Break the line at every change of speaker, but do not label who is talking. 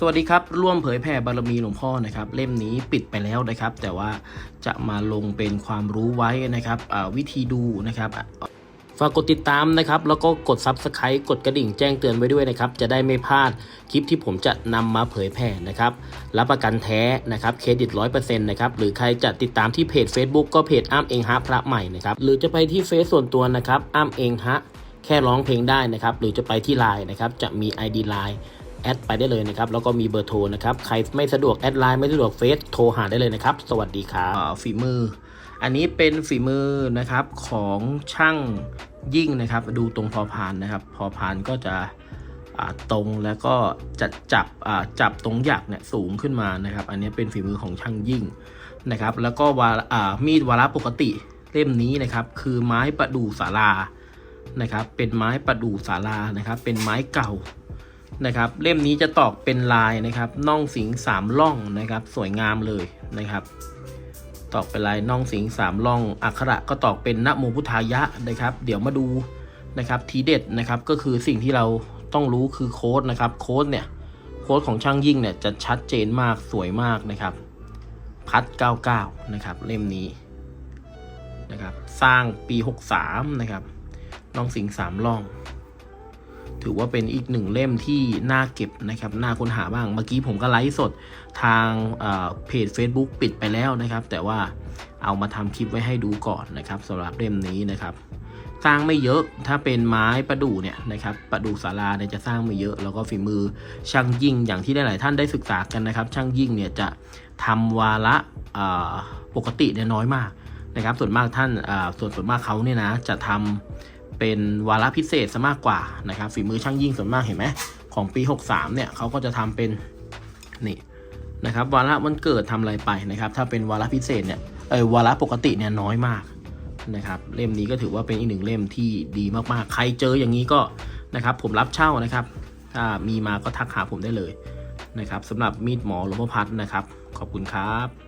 สวัสดีครับ ร่วมเผยแผ่บารมีหลวงพ่อนะครับ เล่มนี้ปิดไปแล้วนะครับ แต่ว่าจะมาลงเป็นความรู้ไว้นะครับวิธีดูนะครับฝากกดติดตามนะครับ แล้วก็กด Subscribe กดกระดิ่งแจ้งเตือนไว้ด้วยนะครับ จะได้ไม่พลาดคลิปที่ผมจะนำมาเผยแผ่นะครับ รับประกันแท้นะครับเครดิต100%นะครับ หรือใครจะติดตามที่เพจ Facebook ก็เพจอ้ามเองฮะพระใหม่นะครับ หรือจะไปที่เฟซส่วนตัวนะครับอ้ามเองฮะแค่ร้องเพลงได้นะครับ หรือจะไปที่ไลน์นะครับ จะมี ID Line แอดไปได้เลยนะครับแล้วก็มีเบอร์โทรนะครับใครไม่สะดวกแอดไลน์ไม่สะดวกเฟซโทรหาได้เลยนะครับ สวัสดีครับฝีมือ อันนี้เป็นฝีมือนะครับของช่างยิ่งนะครับ ดูตรงพอพานนะครับ พอพานก็จะตรงแล้วก็จะจับจับตรงหยักเนี่ยสูงขึ้นมานะครับ อันนี้เป็นฝีมือของช่างยิ่งนะครับ แล้วก็วาอ่ามีดวาระปกติเล่มนี้นะครับ คือไม้ประดู่ศาลานะครับ เป็นไม้ประดู่ศาลานะครับ เป็นไม้เก่า นะครับ เล่มนี้จะตอกเป็นลายนะครับน่องสิงสามล่องนะครับ สวยงามเลยนะครับ ตอกเป็นลายน่องสิงสามล่อง อักขระก็ตอกเป็นนโมพุทธายะนะครับ เดี๋ยวมาดูนะครับทีเด็ดนะครับก็คือสิ่งที่เราต้องรู้คือโค้ดนะครับ โค้ดเนี่ยโค้ดของช่างยิ่งเนี่ยจะชัดเจนมากสวยมากนะครับ พัด 99 นะครับ เล่มนี้นะครับ สร้างปี 63 นะครับน้องสิงสามล่อง ถือว่าเป็นอีกหนึ่งเล่มที่น่าเก็บนะครับน่าค้นหาบ้างเมื่อกี้ผมก็ไลฟ์สดทางเอ่อเพจ Facebook ปิดไปแล้วนะครับ แต่ว่าเอามาทำคลิปไว้ให้ดูก่อนนะครับสำหรับเล่มนี้นะครับ สร้างไม่เยอะถ้าเป็นไม้ประดู่เนี่ยนะครับประดู่ศาลาเนี่ยจะสร้างไม่เยอะ แล้วก็ฝีมือช่างยิ่งอย่างที่หลาย ๆ ท่านได้ศึกษากันนะครับ ช่างยิ่งเนี่ยจะทำวาระปกติเนี่ยน้อยมากนะครับ ส่วนมากท่านส่วนส่วนมากเขาเนี่ยนะจะทำ เป็นวาระพิเศษซะมากกว่านะครับฝีมือช่างยิ่งส่วนมากเห็นไหมของปี 63 เนี่ยเขาก็จะทำเป็นนี่นะครับวาระวันเกิดทำอะไรไปนะครับ ถ้าเป็นวาระพิเศษเนี่ยเออวาระปกติเนี่ยน้อยมากนะครับเล่มนี้ก็ถือว่าเป็นอีกหนึ่งเล่มที่ดีมากๆ ใครเจออย่างนี้ก็นะครับผมรับเช่านะครับ ถ้ามีมาก็ทักหาผมได้เลยนะครับสำหรับมีดหมอหลวงพ่อพัดนะครับ ขอบคุณครับ